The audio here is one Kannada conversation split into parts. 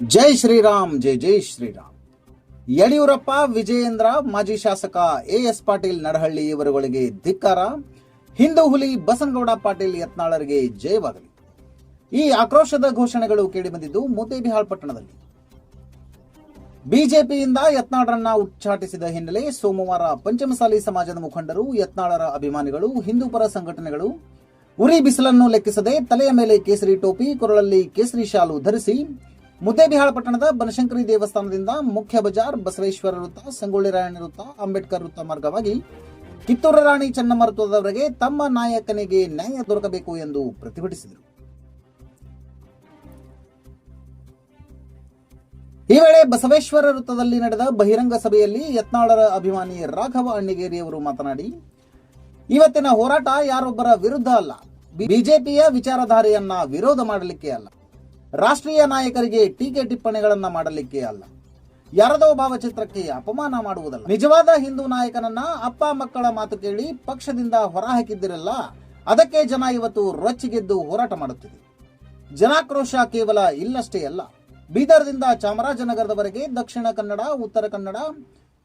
ಜೈ ಶ್ರೀರಾಮ್, ಜೈ ಜೈ ಶ್ರೀರಾಮ್. ಯಡಿಯೂರಪ್ಪ, ವಿಜಯೇಂದ್ರ, ಮಾಜಿ ಶಾಸಕ ಎಎಸ್ ಪಾಟೀಲ್ ನಡಹಳ್ಳಿ ಇವರುಗಳಿಗೆ ಧಿಕ್ಕಾರ. ಹಿಂದೂ ಹುಲಿ ಬಸನಗೌಡ ಪಾಟೀಲ್ ಯತ್ನಾಳರಿಗೆ ಜಯವಾಗಲಿ. ಈ ಆಕ್ರೋಶದ ಘೋಷಣೆಗಳು ಕೇಳಿಬಂದಿದ್ದು ಮೂತೇಬಿಹಾಳ್ ಪಟ್ಟಣದಲ್ಲಿ. ಬಿಜೆಪಿಯಿಂದ ಯತ್ನಾಳರನ್ನ ಉಚ್ಚಾಟಿಸಿದ ಹಿನ್ನೆಲೆ ಸೋಮವಾರ ಪಂಚಮಸಾಲಿ ಸಮಾಜದ ಮುಖಂಡರು, ಯತ್ನಾಳರ ಅಭಿಮಾನಿಗಳು, ಹಿಂದೂ ಪರ ಸಂಘಟನೆಗಳು ಉರಿ ಬಿಸಿಲನ್ನು ಲೆಕ್ಕಿಸದೆ ತಲೆಯ ಮೇಲೆ ಕೇಸರಿ ಟೋಪಿ, ಕೊರಳಲ್ಲಿ ಕೇಸರಿ ಶಾಲು ಧರಿಸಿ ಮುದ್ದೇಬಿಹಾಳ ಪಟ್ಟಣದ ಬನಶಂಕರಿ ದೇವಸ್ಥಾನದಿಂದ ಮುಖ್ಯ ಬಜಾರ್ ಬಸವೇಶ್ವರ ವೃತ್ತ, ಸಂಗೊಳ್ಳಿ ರಾಯಣ್ಣ ವೃತ್ತ, ಅಂಬೇಡ್ಕರ್ ವೃತ್ತ ಮಾರ್ಗವಾಗಿ ಕಿತ್ತೂರು ರಾಣಿ ಚೆನ್ನಮ್ಮ ವೃತ್ತದವರೆಗೆ ತಮ್ಮ ನಾಯಕನಿಗೆ ನ್ಯಾಯ ದೊರಕಬೇಕು ಎಂದು ಪ್ರತಿಭಟಿಸಿದರು. ಈ ವೇಳೆ ಬಸವೇಶ್ವರ ವೃತ್ತದಲ್ಲಿ ನಡೆದ ಬಹಿರಂಗ ಸಭೆಯಲ್ಲಿ ಯತ್ನಾಳರ ಅಭಿಮಾನಿ ರಾಘವ ಅಣ್ಣಿಗೇರಿ ಅವರು ಮಾತನಾಡಿ, ಇವತ್ತಿನ ಹೋರಾಟ ಯಾರೊಬ್ಬರ ವಿರುದ್ಧ ಅಲ್ಲ. ಬಿಜೆಪಿಯ ವಿಚಾರಧಾರೆಯನ್ನ ವಿರೋಧ ಮಾಡಲಿಕ್ಕೆ ಅಲ್ಲ. ರಾಷ್ಟ್ರೀಯ ನಾಯಕರಿಗೆ ಟೀಕೆ ಟಿಪ್ಪಣಿಗಳನ್ನ ಮಾಡಲಿಕ್ಕೆ ಅಲ್ಲ. ಯಾರದೋ ಭಾವಚಿತ್ರಕ್ಕೆ ಅಪಮಾನ ಮಾಡುವುದಲ್ಲ. ನಿಜವಾದ ಹಿಂದೂ ನಾಯಕನನ್ನ ಅಪ್ಪ ಮಕ್ಕಳ ಮಾತು ಕೇಳಿ ಪಕ್ಷದಿಂದ ಹೊರಹಾಕಿದ್ದಿರಲ್ಲ ಅದಕ್ಕೆ ಜನ ಇವತ್ತು ರೊಚ್ಚಿಗೆದ್ದು ಹೋರಾಟ ಮಾಡುತ್ತಿದೆ. ಜನಾಕ್ರೋಶ ಕೇವಲ ಇಲ್ಲಷ್ಟೇ ಅಲ್ಲ. ಬೀದರ್ದಿಂದ ಚಾಮರಾಜನಗರದವರೆಗೆ ದಕ್ಷಿಣ ಕನ್ನಡ, ಉತ್ತರ ಕನ್ನಡ,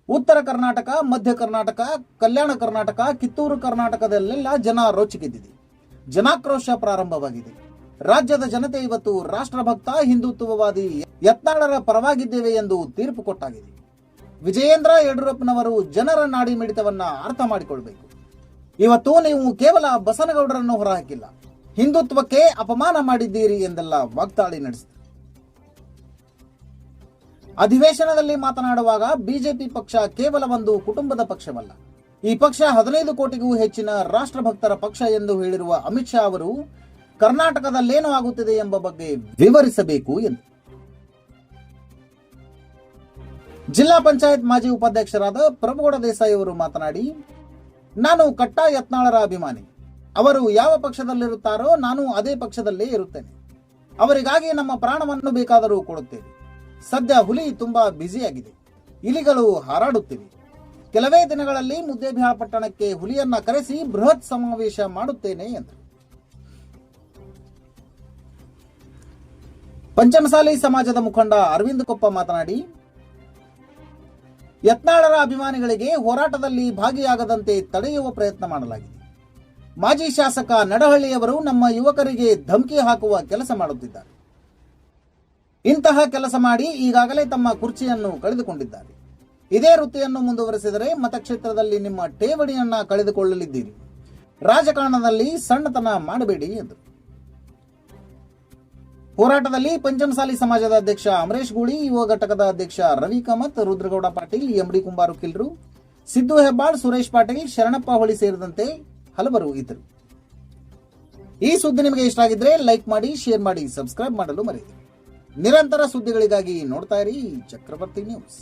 ಉತ್ತರ ಕರ್ನಾಟಕ, ಮಧ್ಯ ಕರ್ನಾಟಕ, ಕಲ್ಯಾಣ ಕರ್ನಾಟಕ, ಕಿತ್ತೂರು ಕರ್ನಾಟಕದಲ್ಲೆಲ್ಲ ಜನ ರೊಚ್ಚಿಗೆದ್ದಿದೆ. ಜನಾಕ್ರೋಶ ಪ್ರಾರಂಭವಾಗಿದೆ. ರಾಜ್ಯದ ಜನತೆ ಇವತ್ತು ರಾಷ್ಟ್ರಭಕ್ತ, ಹಿಂದುತ್ವವಾದಿ ಯತ್ನಾಳರ ಪರವಾಗಿದ್ದೇವೆ ಎಂದು ತೀರ್ಪು ಕೊಟ್ಟಾಗಿದೆ. ವಿಜಯೇಂದ್ರ ಯಡಿಯೂರಪ್ಪನವರು ಜನರ ನಾಡಿ ಮಿಡಿತವನ್ನ ಅರ್ಥ ಮಾಡಿಕೊಳ್ಬೇಕು. ಇವತ್ತು ನೀವು ಕೇವಲ ಬಸನಗೌಡರನ್ನು ಹೊರಹಾಕಿಲ್ಲ. ಹಿಂದುತ್ವಕ್ಕೆ ಅಪಮಾನ ಮಾಡಿದ್ದೀರಿ ಎಂದೆಲ್ಲ ವಾಗ್ದಾಳಿ ನಡೆಸಿದರು. ಅಧಿವೇಶನದಲ್ಲಿ ಮಾತನಾಡುವಾಗ ಬಿಜೆಪಿ ಪಕ್ಷ ಕೇವಲ ಒಂದು ಕುಟುಂಬದ ಪಕ್ಷವಲ್ಲ. ಈ ಪಕ್ಷ ಹದಿನೈದು ಕೋಟಿಗೂ ಹೆಚ್ಚಿನ ರಾಷ್ಟ್ರಭಕ್ತರ ಪಕ್ಷ ಎಂದು ಹೇಳಿರುವ ಅಮಿತ್ ಶಾ ಅವರು ಕರ್ನಾಟಕದಲ್ಲೇನು ಆಗುತ್ತಿದೆ ಎಂಬ ಬಗ್ಗೆ ವಿವರಿಸಬೇಕು ಎಂದು. ಜಿಲ್ಲಾ ಪಂಚಾಯತ್ ಮಾಜಿ ಉಪಾಧ್ಯಕ್ಷರಾದ ಪ್ರಭುಗೌಡ ದೇಸಾಯಿ ಅವರು ಮಾತನಾಡಿ, ನಾನು ಕಟ್ಟ ಯತ್ನಾಳರ ಅಭಿಮಾನಿ. ಅವರು ಯಾವ ಪಕ್ಷದಲ್ಲಿರುತ್ತಾರೋ ನಾನು ಅದೇ ಪಕ್ಷದಲ್ಲೇ ಇರುತ್ತೇನೆ. ಅವರಿಗಾಗಿ ನಮ್ಮ ಪ್ರಾಣವನ್ನು ಬೇಕಾದರೂ ಕೊಡುತ್ತೇವೆ. ಸದ್ಯ ಹುಲಿ ತುಂಬಾ ಬ್ಯುಸಿಯಾಗಿದೆ. ಇಲಿಗಳು ಹಾರಾಡುತ್ತಿವೆ. ಕೆಲವೇ ದಿನಗಳಲ್ಲಿ ಮುದ್ದೇಬಿಹಾಳ ಪಟ್ಟಣಕ್ಕೆ ಹುಲಿಯನ್ನ ಕರೆಸಿ ಬೃಹತ್ ಸಮಾವೇಶ ಮಾಡುತ್ತೇನೆ ಎಂದರು. ಪಂಚಮಸಾಲಿ ಸಮಾಜದ ಮುಖಂಡ ಅರವಿಂದ ಕೊಪ್ಪ ಮಾತನಾಡಿ, ಯತ್ನಾಳರ ಅಭಿಮಾನಿಗಳಿಗೆ ಹೋರಾಟದಲ್ಲಿ ಭಾಗಿಯಾಗದಂತೆ ತಡೆಯುವ ಪ್ರಯತ್ನ ಮಾಡಲಾಗಿದೆ. ಮಾಜಿ ಶಾಸಕ ನಡಹಳ್ಳಿಯವರು ನಮ್ಮ ಯುವಕರಿಗೆ ಧಮಕಿ ಹಾಕುವ ಕೆಲಸ ಮಾಡುತ್ತಿದ್ದಾರೆ. ಇಂತಹ ಕೆಲಸ ಮಾಡಿ ಈಗಾಗಲೇ ತಮ್ಮ ಕುರ್ಚಿಯನ್ನು ಕಳೆದುಕೊಂಡಿದ್ದಾರೆ. ಇದೇ ವೃತ್ತಿಯನ್ನು ಮುಂದುವರೆಸಿದರೆ ಮತಕ್ಷೇತ್ರದಲ್ಲಿ ನಿಮ್ಮ ಠೇವಣಿಯನ್ನ ಕಳೆದುಕೊಳ್ಳಲಿದ್ದೀರಿ. ರಾಜಕಾರಣದಲ್ಲಿ ಸಣ್ಣತನ ಮಾಡಬೇಡಿ ಎಂದರು. ಹೋರಾಟದಲ್ಲಿ ಪಂಚಮಸಾಲಿ ಸಮಾಜದ ಅಧ್ಯಕ್ಷ ಅಮರೇಶ್ ಗೂಳಿ, ಯುವ ಘಟಕದ ಅಧ್ಯಕ್ಷ ರವಿ ಕಾಮತ್, ರುದ್ರಗೌಡ ಪಾಟೀಲ್ ಎಂಡಿ ಕುಂಬಾರು ಕಿಲ್ರು, ಸಿದ್ದು ಹೆಬ್ಬಾಳ್, ಸುರೇಶ್ ಪಾಟೀಲ್, ಶರಣಪ್ಪ ಹೊಳಿ ಸೇರಿದಂತೆ ಹಲವರು ಇದ್ದರು. ಈ ಸುದ್ದಿ ನಿಮಗೆ ಇಷ್ಟ ಆಗಿದ್ರೆ ಲೈಕ್ ಮಾಡಿ, ಶೇರ್ ಮಾಡಿ, ಸಬ್ಸ್ಕ್ರೈಬ್ ಮಾಡಲು ಮರೆಯಿರಿ. ನಿರಂತರ ಸುದ್ದಿಗಳಿಗಾಗಿ ನೋಡ್ತಾ ಇರಿ ಚಕ್ರವರ್ತಿ ನ್ಯೂಸ್.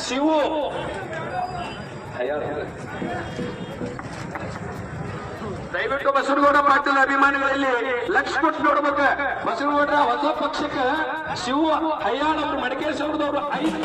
ಶಿವು. ದಯವಿಟ್ಟು ಬಸವನಗೌಡ ಪಾಟೀಲ್ ಅಭಿಮಾನಿಗಳಲ್ಲಿ ಲಕ್ಷ ಕೊಟ್ಟು ನೋಡ್ಬೇಕ. ಬಸವನಗೌಡರ ಹೊಸ ಪಕ್ಷಕ್ಕೆ ಶಿವ ಹಯ್ಯಾಳ್ ಅವರು ಮಡಿಕೇರಿ ಸಾವಿರದವರು ಐದು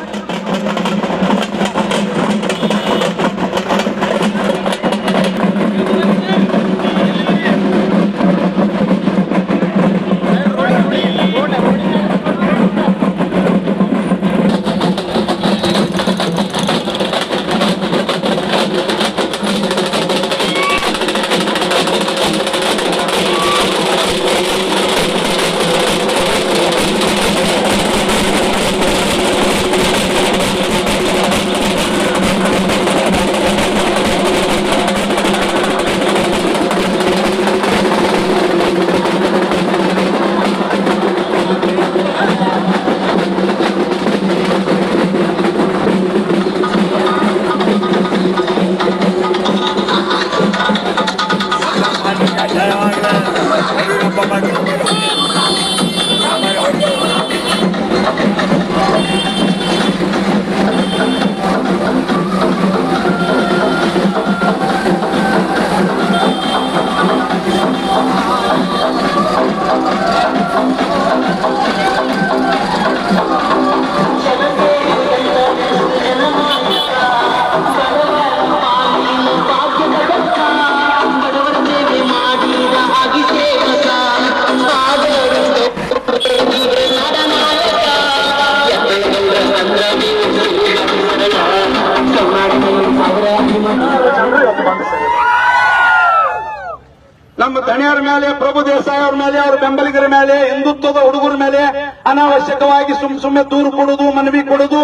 ಅನಾವಶ್ಯಕವಾಗಿ ಸುಮ್ ಸುಮ್ಮನೆ ದೂರು ಕೊಡುದು, ಮನವಿ ಕೊಡುದು.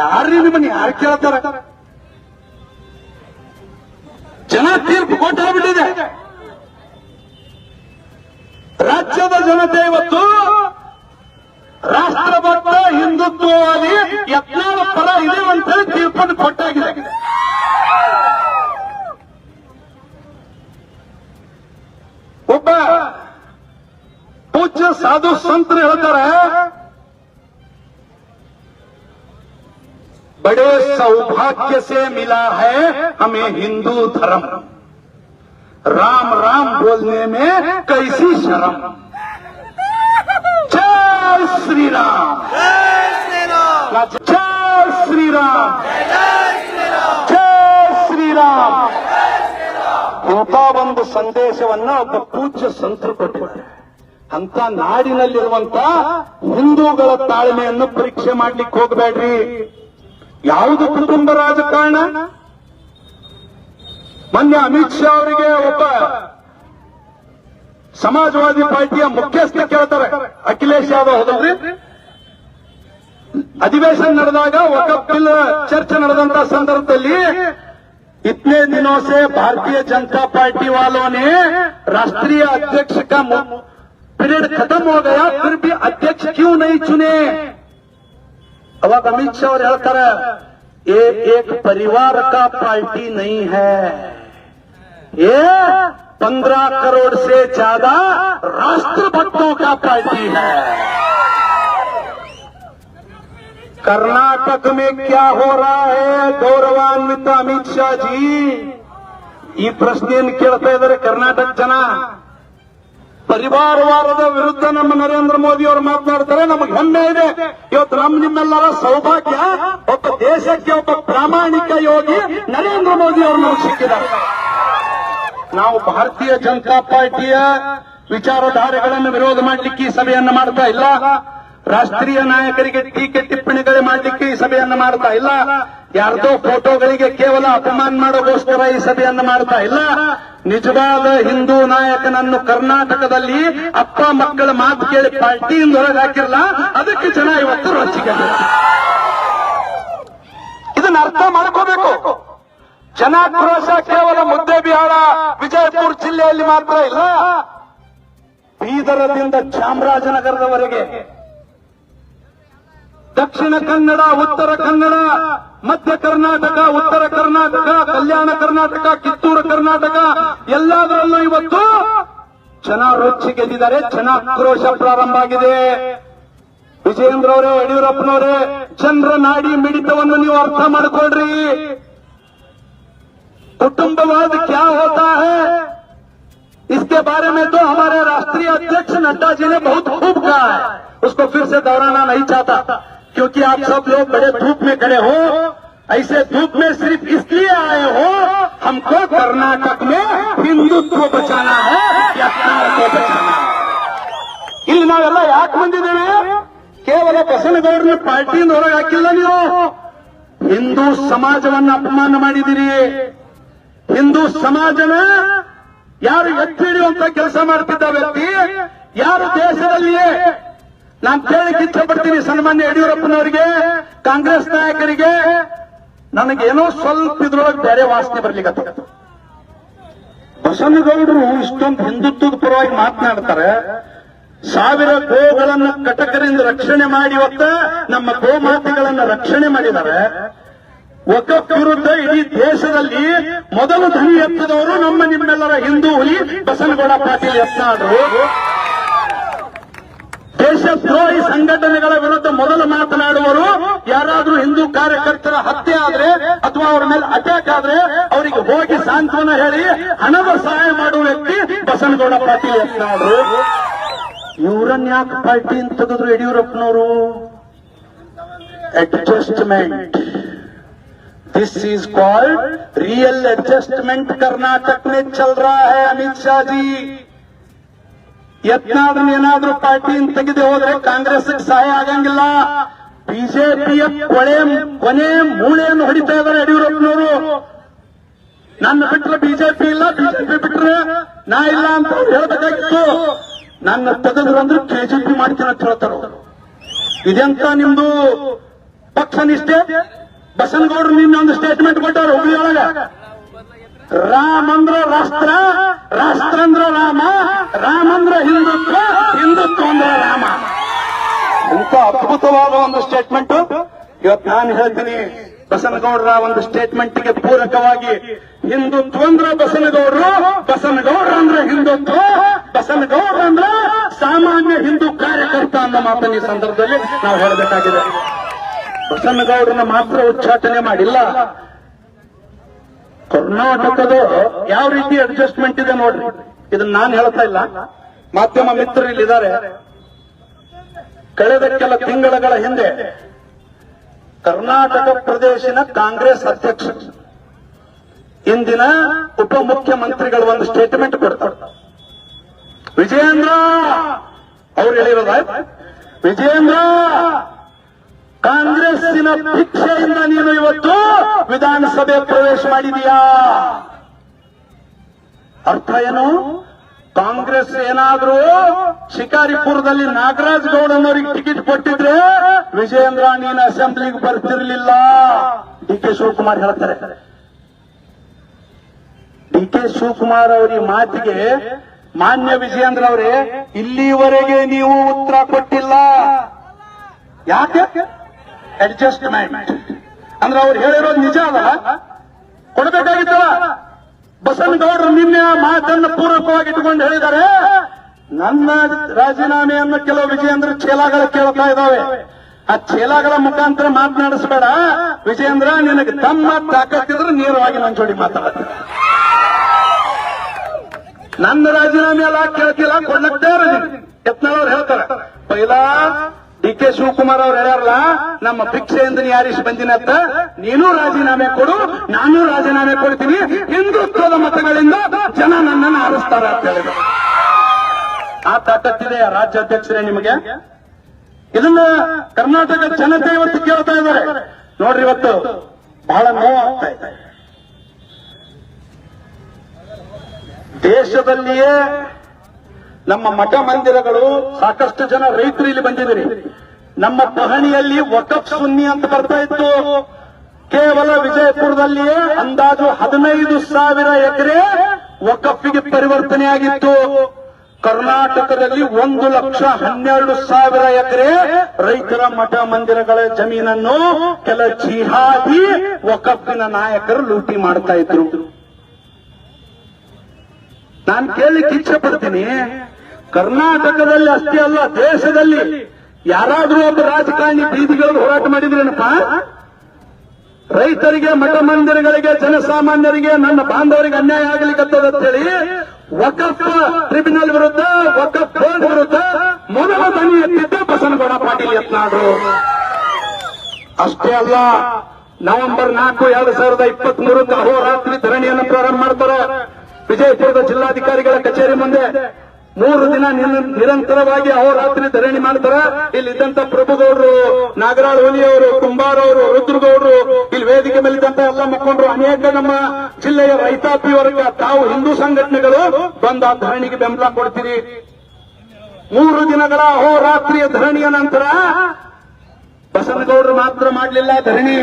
ಯಾರ್ರಿ ನಿಮ್ಮನ್ನ ಯಾರು ಕೇಳ್ತಾರ? ಜನ ತೀರ್ಪು ಕೊಟ್ಟು ರಾಜ್ಯದ ಜನತೆ ಇವತ್ತು ರಾಷ್ಟ್ರಭಕ್ತ ಹಿಂದುತ್ವವಾದಿ ಯತ್ನಾಳ ಪರ ಇದೆ ಅಂತ ತೀರ್ಪನ್ನು ಕೊಟ್ಟಾಗಿದೆ. ಒಬ್ಬ ಪೂಜ್ಯ ಸಾಧು ಸಂತರು ಹೇಳ್ತಾರೆ बड़े सौभाग्य से मिला है हमें हिंदू धर्म राम राम बोलने में कैसी शर्म जय श्री राम जय श्री राम जय श्री राम ಇಂಥ ಒಂದು ಸಂದೇಶವನ್ನ ಒಬ್ಬ ಪೂಜ್ಯ ಸಂತರು ಕೊಟ್ಟಿದ್ದಾರೆ ಅಂತ ನಾಡಿನಲ್ಲಿರುವಂತ ಹಿಂದೂಗಳ ತಾಳ್ಮೆಯನ್ನು ಪರೀಕ್ಷೆ ಮಾಡ್ಲಿಕ್ಕೆ ಹೋಗಬೇಡ್ರಿ ಯಾವುದು ಕುಟುಂಬ ರಾಜಕಾರಣ ಮೊನ್ನೆ ಅಮಿತ್ ಶಾ ಅವರಿಗೆ ಒಬ್ಬ ಸಮಾಜವಾದಿ ಪಾರ್ಟಿಯ ಮುಖ್ಯಸ್ಥ ಕೇಳ್ತಾರೆ ಅಖಿಲೇಶ್ ಯಾದವ್ ಹೌದಲ್ರಿ ಅಧಿವೇಶನ ನಡೆದಾಗ ವಕಫ್ ಬಿಲ್ ಚರ್ಚೆ ನಡೆದಂತ ಸಂದರ್ಭದಲ್ಲಿ इतने दिनों से भारतीय जनता पार्टी वालों ने राष्ट्रीय अध्यक्ष का पीरियड खत्म हो गया फिर भी अध्यक्ष क्यों नहीं चुने अब अमित शाह और हर तरह ये एक परिवार का पार्टी नहीं है। ये पंद्रह करोड़ से ज़्यादा राष्ट्रभक्तों का पार्टी है। कर्नाटक में क्या हो रहा है? गौरवान्वित अमित शाह जी, ये प्रश्न ಕೇಳ್ತಾ कर्नाटक जना। ಪರಿವಾರವಾರದ ವಿರುದ್ಧ ನಮ್ಮ ನರೇಂದ್ರ ಮೋದಿ ಅವರು ಮಾತನಾಡ್ತಾರೆ, ನಮಗೆ ಹೆಮ್ಮೆ ಇದೆ. ಇವತ್ತು ನಮ್ಮ ನಿಮ್ಮೆಲ್ಲರ ಸೌಭಾಗ್ಯ, ಒಬ್ಬ ದೇಶಕ್ಕೆ ಒಬ್ಬ ಪ್ರಾಮಾಣಿಕ ಯೋಗಿ ನರೇಂದ್ರ ಮೋದಿ ಅವರು ನಮಗೆ ಸಿಕ್ಕಿದ್ದಾರೆ. ನಾವು ಭಾರತೀಯ ಜನತಾ ಪಾರ್ಟಿಯ ವಿಚಾರಧಾರೆಗಳನ್ನು ವಿರೋಧ ಮಾಡಲಿಕ್ಕೆ ಈ ಸಭೆಯನ್ನು ಮಾಡ್ತಾ ಇಲ್ಲ. ರಾಷ್ಟ್ರೀಯ ನಾಯಕರಿಗೆ ಟೀಕೆ ಟಿಪ್ಪಣಿಗಳೇ ಮಾಡಲಿಕ್ಕೆ ಈ ಸಭೆಯನ್ನು ಮಾಡ್ತಾ ಇಲ್ಲ. ಯಾರ್ದೋ ಫೋಟೋಗಳಿಗೆ ಕೇವಲ ಅಪಮಾನ ಮಾಡೋಗೋಸ್ಕರ ಈ ಸಭೆಯನ್ನು ಮಾಡ್ತಾ ಇಲ್ಲ. ನಿಜವಾದ ಹಿಂದೂ ನಾಯಕನನ್ನು ಕರ್ನಾಟಕದಲ್ಲಿ ಅಪ್ಪ ಮಕ್ಕಳ ಮಾತು ಕೇಳಿ ಪಾರ್ಟಿಯಿಂದ ಹೊರಗೆ ಹಾಕಿರಲ್ಲ, ಅದಕ್ಕೆ ಜನ ಇವತ್ತು ರಚಿಕೆ ಇದನ್ನ ಅರ್ಥ ಮಾಡ್ಕೋಬೇಕು. ಜನಾಕ್ರೋಶ ಕೇವಲ ಮುದ್ದೇಬಿಹಾಳ ವಿಜಯಪುರ ಜಿಲ್ಲೆಯಲ್ಲಿ ಮಾತ್ರ ಇಲ್ಲ. ಬೀದರದಿಂದ ಚಾಮರಾಜನಗರದವರೆಗೆ ದಕ್ಷಿಣ ಕನ್ನಡ ಉತ್ತರ ಕನ್ನಡ ಮಧ್ಯ ಕರ್ನಾಟಕ ಉತ್ತರ ಕರ್ನಾಟಕ ಕಲ್ಯಾಣ ಕರ್ನಾಟಕ ಕಿತ್ತೂರು ಕರ್ನಾಟಕ ಎಲ್ಲದರಲ್ಲೂ ಇವತ್ತು ಜನ ರೊಚ್ಚಿ ಗೆದ್ದಿದ್ದಾರೆ ಜನಾಕ್ರೋಶ ಪ್ರಾರಂಭ ಆಗಿದೆ ವಿಜಯೇಂದ್ರ ಅವರೇ ಯಡಿಯೂರಪ್ಪನವರೇ ಜನರ ನಾಡಿ ಮಿಡಿತವನ್ನು ನೀವು ಅರ್ಥ ಮಾಡಿಕೊಳ್ಳ್ರಿ ಕುಟುಂಬವಾದ ಕ್ಯಾ ಹೋತಾ ಹೈ उसके बारे में तो हमारे राष्ट्रीय अध्यक्ष नड्डा जी ने बहुत खूब कहा है उसको फिर से दोहराना नहीं चाहता क्योंकि आप सब लोग बड़े धूप में खड़े हो ऐसे धूप में सिर्फ इसलिए आए हो हमको कर्नाटक में हिंदुत्व को बचाना है यत्नार को बचाना है ಇಲ್ಲಿ ನಾವೆಲ್ಲ ಯಾಕೆ ಬಂದಿದ್ದೇವೆ ಕೇವಲ ಬಸನಗೌಡರನ್ನ ಪಾರ್ಟಿಯಿಂದ ಹೊರಗೆ ಹಾಕಿಲ್ಲ ನೀವು ಹಿಂದೂ ಸಮಾಜವನ್ನ ಅಪಮಾನ ಮಾಡಿದಿರಿ ಹಿಂದೂ ಸಮಾಜನ ಯಾರು ಎತ್ತಿ ಹಿಡಿಯುವಂತ ಕೆಲಸ ಮಾಡ್ತಿದ್ದ ವ್ಯಕ್ತಿ ಯಾರು ದೇಶದಲ್ಲಿಯೇ ನಾನು ಕೇಳಿ ಇಚ್ಛೆ ಪಡ್ತೀನಿ ಸನ್ಮಾನ್ಯ ಯಡಿಯೂರಪ್ಪನವರಿಗೆ, ಕಾಂಗ್ರೆಸ್ ನಾಯಕರಿಗೆ. ನನಗೇನೋ ಸ್ವಲ್ಪ ಇದ್ರೊಳಗೆ ಬೇರೆ ವಾಸನೆ ಬರ್ಲಿಕ್ಕೆ ಬಸನಗೌಡರು ಇಷ್ಟೊಂದು ಹಿಂದುತ್ವದ ಪರವಾಗಿ ಮಾತನಾಡ್ತಾರೆ. ಸಾವಿರ ಗೋಗಳನ್ನು ಕಟಕರಿಂದ ರಕ್ಷಣೆ ಮಾಡಿ ಇವತ್ತ ನಮ್ಮ ಗೋಮಾತೆಗಳನ್ನ ರಕ್ಷಣೆ ಮಾಡಿದ್ದಾರೆ. ಒಕ್ಕ ವಿರುದ್ಧ ಇಡೀ ದೇಶದಲ್ಲಿ ಮೊದಲು ಧ್ವನಿ ಎತ್ತದವರು ನಮ್ಮ ನಿಮ್ಮೆಲ್ಲರ ಹಿಂದೂ ಹುಲಿ ಬಸನಗೌಡ ಪಾಟೀಲ್ ಯತ್ನಾಳರು. ದೇಶದ್ರೋಹಿ ಸಂಘಟನೆಗಳ ವಿರುದ್ಧ ಮೊದಲು ಮಾತನಾಡುವರು ಯಾರಾದರೂ ಹಿಂದೂ ಕಾರ್ಯಕರ್ತರ ಹತ್ಯೆ ಆದ್ರೆ ಅಥವಾ ಅವರ ಮೇಲೆ ಅಟ್ಯಾಕ್ ಆದ್ರೆ ಅವರಿಗೆ ಹೋಗಿ ಸಾಂತ್ವನ ಹೇಳಿ ಹಣದ ಸಹಾಯ ಮಾಡುವ ವ್ಯಕ್ತಿ ಬಸನಗೌಡ ಪಾಟೀಲ್ ಯತ್ನಾಳರು ಇವರನ್ನ ಯಾಕೆ ಪಾರ್ಟಿ ಅಂತ ತೆಗೆದ್ರು ಯಡಿಯೂರಪ್ಪನವರು? Adjustment this is called real adjustment Karnataka ನೇ ಚಲ್ ರಾ ಹೈ ಅಮಿತ್ ಶಾಜಿ जी ಯತ್ನಾದನ್ ಏನಾದ್ರೂ ಪಾರ್ಟಿಯಿಂದ ತೆಗೆದು ಹೋದ್ರೆ ಕಾಂಗ್ರೆಸ್ ಸಹಾಯ ಆಗಂಗಿಲ್ಲ. ಬಿಜೆಪಿಯ ಕೊಳೆ ಕೊನೆ ಮೂಳೆಯನ್ನು ಹೊಡಿತಾ ಇದ್ದಾರೆ ಯಡಿಯೂರಪ್ಪನವರು. ನನ್ನ ಬಿಟ್ರೆ ಬಿಜೆಪಿ ಇಲ್ಲ, ಬಿಜೆಪಿ ಬಿಟ್ರೆ ನಾ ಇಲ್ಲ ಅಂತ ಹೇಳ್ಬೇಕಾಗಿತ್ತು. ನನ್ನ ತೆಗೆದ್ರು ಅಂದ್ರೆ ಕೆಜೆಪಿ ಮಾಡ್ತೀನಿ ಅಂತ ಹೇಳ್ತಾರ. ಇದೆಂತ ನಿಮ್ದು ಪಕ್ಷ ನಿಷ್ಠೆ ಬಸನಗೌಡರು ನಿನ್ನೆ ಒಂದು ಸ್ಟೇಟ್ಮೆಂಟ್ ಕೊಟ್ಟವ್ರು ಹುಬ್ಳಿಯೊಳಗ. ರಾಮ ಅಂದ್ರ ರಾಷ್ಟ್ರ ರಾಷ್ಟ್ರ ಅಂದ್ರ ರಾಮ ರಾಮ ಅಂದ್ರ ಹಿಂದುತ್ವ ಹಿಂದುತ್ವ ಅಂದ್ರ ರಾಮ. ಇಂಥ ಅದ್ಭುತವಾದ ಒಂದು ಸ್ಟೇಟ್ಮೆಂಟ್ ಇವತ್ತು ನಾನು ಹೇಳ್ತೀನಿ, ಬಸನಗೌಡರ ಒಂದು ಸ್ಟೇಟ್ಮೆಂಟ್ಗೆ ಪೂರಕವಾಗಿ, ಹಿಂದುತ್ವ ಅಂದ್ರ ಬಸನಗೌಡರು, ಬಸನಗೌಡರ ಅಂದ್ರೆ ಹಿಂದುತ್ವ, ಬಸನಗೌಡರ ಅಂದ್ರ ಸಾಮಾನ್ಯ ಹಿಂದೂ ಕಾರ್ಯಕರ್ತ ಅನ್ನೋ ಮಾತನ್ನ ಈ ಸಂದರ್ಭದಲ್ಲಿ ನಾವು ಹೇಳಬೇಕಾಗಿದೆ. ಬಸನಗೌಡರನ್ನ ಮಾತ್ರ ಉಚ್ಚಾಟನೆ ಮಾಡಿಲ್ಲ. ಕರ್ನಾಟಕದ ಯಾವ ರೀತಿ ಅಡ್ಜಸ್ಟ್ಮೆಂಟ್ ಇದೆ ನೋಡ್ರಿ. ಇದನ್ನ ನಾನು ಹೇಳ್ತಾ ಇಲ್ಲ. ಮಾಧ್ಯಮ ಮಿತ್ರರು ಇಲ್ಲಿದ್ದಾರೆ. ಕಳೆದ ಕೆಲ ತಿಂಗಳುಗಳ ಹಿಂದೆ ಕರ್ನಾಟಕ ಪ್ರದೇಶಿನ ಕಾಂಗ್ರೆಸ್ ಅಧ್ಯಕ್ಷ ಇಂದಿನ ಉಪಮುಖ್ಯಮಂತ್ರಿಗಳು ಒಂದು ಸ್ಟೇಟ್ಮೆಂಟ್ ಕೊಡ್ತಾರೆ. ವಿಜಯೇಂದ್ರ, ಅವ್ರು ಹೇಳಿರೋದ ವಿಜಯೇಂದ್ರ ಕಾಂಗ್ರೆಸ್ಸಿನ ಭಿಕ್ಷೆಯಿಂದ ನೀನು ಇವತ್ತು ವಿಧಾನಸಭೆ ಪ್ರವೇಶ ಮಾಡಿದೀಯಾ? ಅರ್ಥ ಏನು? ಕಾಂಗ್ರೆಸ್ ಏನಾದ್ರೂ ಶಿಕಾರಿಪುರದಲ್ಲಿ ನಾಗರಾಜ್ ಗೌಡನವರಿಗೆ ಟಿಕೆಟ್ ಕೊಟ್ಟಿದ್ರೆ ವಿಜಯೇಂದ್ರ ನೀನು ಅಸೆಂಬ್ಲಿಗೆ ಬರ್ತಿರ್ಲಿಲ್ಲ. ಡಿ ಕೆ ಶಿವಕುಮಾರ್ ಹೇಳ್ತಾರೆ. ಡಿ ಕೆ ಶಿವಕುಮಾರ್ ಅವರ ಮಾತಿಗೆ ಮಾನ್ಯ ವಿಜಯೇಂದ್ರ ಅವರೇ, ಇಲ್ಲಿವರೆಗೆ ನೀವು ಉತ್ತರ ಕೊಟ್ಟಿಲ್ಲ. ಯಾಕೆ? ಅಡ್ಜಸ್ಟ್ಮೆಂಟ್ ಅಂದ್ರೆ ಅವ್ರು ಹೇಳಿರೋದು ನಿಜ ಅಲ್ಲ? ಕೊಡಬೇಕಾಗಿತ್ತಲ್ಲ? ಬಸನಗೌಡರು ನಿನ್ನೆ ಮಾತನ್ನು ಪೂರಕವಾಗಿ ಇಟ್ಕೊಂಡು ಹೇಳಿದ್ದಾರೆ. ನನ್ನ ರಾಜೀನಾಮೆಯನ್ನು ಕೆಲವು ವಿಜಯೇಂದ್ರ ಚೇಲಾಗಳು ಕೇಳ್ತಾ ಇದ್ದಾವೆ. ಆ ಚೇಲಾಗಳ ಮುಖಾಂತರ ಮಾತನಾಡಿಸ್ಬೇಡ. ವಿಜಯೇಂದ್ರ, ನಿನಗೆ ತಮ್ಮ ತಾಕತ್ತಿದ್ರೆ ನೇರವಾಗಿ ನನ್ನ ಜೋಡಿ ಮಾತಾಡ್ತಾರೆ ನನ್ನ ರಾಜೀನಾಮೆ ಎಲ್ಲ ಕೇಳ್ತಿಲ್ಲ, ಕೊಡ್ಲಕ್ಕೆ ಯತ್ನಾಳ್ ಹೇಳ್ತಾರೆ ಪೈಲಾ ಡಿ ಕೆ ಶಿವಕುಮಾರ್ ಅವ್ರು ಹೇಳ್ಯಾರಲ್ಲ, ನಮ್ಮ ಭಿಕ್ಷೆಯಿಂದ ಯಾರಿಸ್ ಬಂದಿನತ್ತ ನೀನು ರಾಜೀನಾಮೆ ಕೊಡು, ನಾನು ರಾಜೀನಾಮೆ ಕೊಡ್ತೀನಿ. ಹಿಂದುತ್ವದ ಮತಗಳಿಂದ ಜನ ನನ್ನನ್ನು ಆರಿಸ್ತಾರ ಅಂತ ಹೇಳಿದ್ರು. ಆ ತಾಕತ್ತಿದೆ ರಾಜ್ಯಾಧ್ಯಕ್ಷರೇ ನಿಮಗೆ. ಇದನ್ನ ಕರ್ನಾಟಕ ಜನತೆ ಇವತ್ತು ಕೇಳ್ತಾ ಇದ್ದಾರೆ. ನೋಡ್ರಿ ಇವತ್ತು ಬಹಳ ನೋವಾಗ್ತಾ ಇದೆ. ದೇಶದಲ್ಲಿಯೇ ನಮ್ಮ ಮಠ ಮಂದಿರಗಳು ಸಾಕಷ್ಟು ಜನ ರೈತರು ಇಲ್ಲಿ ಬಂದಿದ್ದೀರಿ. ನಮ್ಮ ಪಹಣಿಯಲ್ಲಿ ವಕಫ್ ಸುನ್ನಿ ಅಂತ ಬರ್ತಾ ಇತ್ತು. ಕೇವಲ ವಿಜಯಪುರದಲ್ಲಿಯೇ ಅಂದಾಜು ಹದಿನೈದು ಸಾವಿರ ಎಕರೆ ವಕಫಿಗೆ ಪರಿವರ್ತನೆಯಾಗಿತ್ತು. ಕರ್ನಾಟಕದಲ್ಲಿ ಒಂದು ಲಕ್ಷ ಹನ್ನೆರಡು ಸಾವಿರ ಎಕರೆ ರೈತರ ಮಠ ಮಂದಿರಗಳ ಜಮೀನನ್ನು ಕೆಲ ಜಿಹಾದಿ ಒಕ್ಕಪ್ಪಿನ ನಾಯಕರು ಲೂಟಿ ಮಾಡ್ತಾ ಇದ್ರು. ನಾನು ಕೇಳಲಿಕ್ಕೆ ಇಚ್ಛೆ ಪಡ್ತೀನಿ. ಕರ್ನಾಟಕದಲ್ಲಿ ಅಷ್ಟೇ ಅಲ್ಲ, ದೇಶದಲ್ಲಿ ಯಾರಾದ್ರೂ ಒಬ್ಬ ರಾಜಕಾರಣಿ ಬೀದಿಗಳಲ್ಲಿ ಹೋರಾಟ ಮಾಡಿದ್ರೇನಪ್ಪ? ರೈತರಿಗೆ, ಮಠ ಮಂದಿರಗಳಿಗೆ, ಜನಸಾಮಾನ್ಯರಿಗೆ, ನನ್ನ ಬಾಂಧವರಿಗೆ ಅನ್ಯಾಯ ಆಗ್ಲಿಕ್ಕತ್ತದ ಅಂತ ಹೇಳಿ ವಕಫ್ ಟ್ರಿಬ್ಯುನಲ್ ವಿರುದ್ಧ, ವಕಫ್ ಕೋರ್ಟ್ ವಿರುದ್ಧ ಮೊದಲ ದನಿ ಎತ್ತಿದ್ದ ಬಸನಗೌಡ ಪಾಟೀಲ್ ಯತ್ನಾಡು ಅಷ್ಟೇ ಅಲ್ಲ, ನವೆಂಬರ್ ನಾಲ್ಕು ಎರಡ್ ಸಾವಿರದ ಇಪ್ಪತ್ತ್ ಮೂರಕ್ಕೆ ಅಹೋರಾತ್ರಿ ಧರಣಿಯನ್ನು ಪ್ರಾರಂಭ ಮಾಡ್ತಾರೆ. ವಿಜಯಪುರದ ಜಿಲ್ಲಾಧಿಕಾರಿಗಳ ಕಚೇರಿ ಮುಂದೆ ಮೂರು ದಿನ ನಿರ- ನಿರಂತರವಾಗಿ ಅಹೋರಾತ್ರಿ ಧರಣಿ ಮಾಡ್ತಾರ. ಇಲ್ಲಿದ್ದಂತ ಪ್ರಭುಗೌಡರು ನಾಗರಾಳ್ ಹುಲಿಯವರು, ಕುಂಬಾರವರು, ರುದ್ರಗೌಡರು, ಇಲ್ಲಿ ವೇದಿಕೆ ಮೇಲಿದ್ದಂತ ಎಲ್ಲ ಮುಖಂಡರು, ಅನೇಕ ನಮ್ಮ ಜಿಲ್ಲೆಯ ರೈತಾಪಿ ವರ್ಗ, ತಾವು ಹಿಂದೂ ಸಂಘಟನೆಗಳು, ಬಂದ ಧರಣಿಗೆ ಬೆಂಬಲ ಕೊಡ್ತೀರಿ. ಮೂರು ದಿನಗಳ ಅಹೋರಾತ್ರಿಯ ಧರಣಿಯ ನಂತರ ಬಸನಗೌಡರು ಮಾತ್ರ ಮಾಡಲಿಲ್ಲ ಧರಣಿ.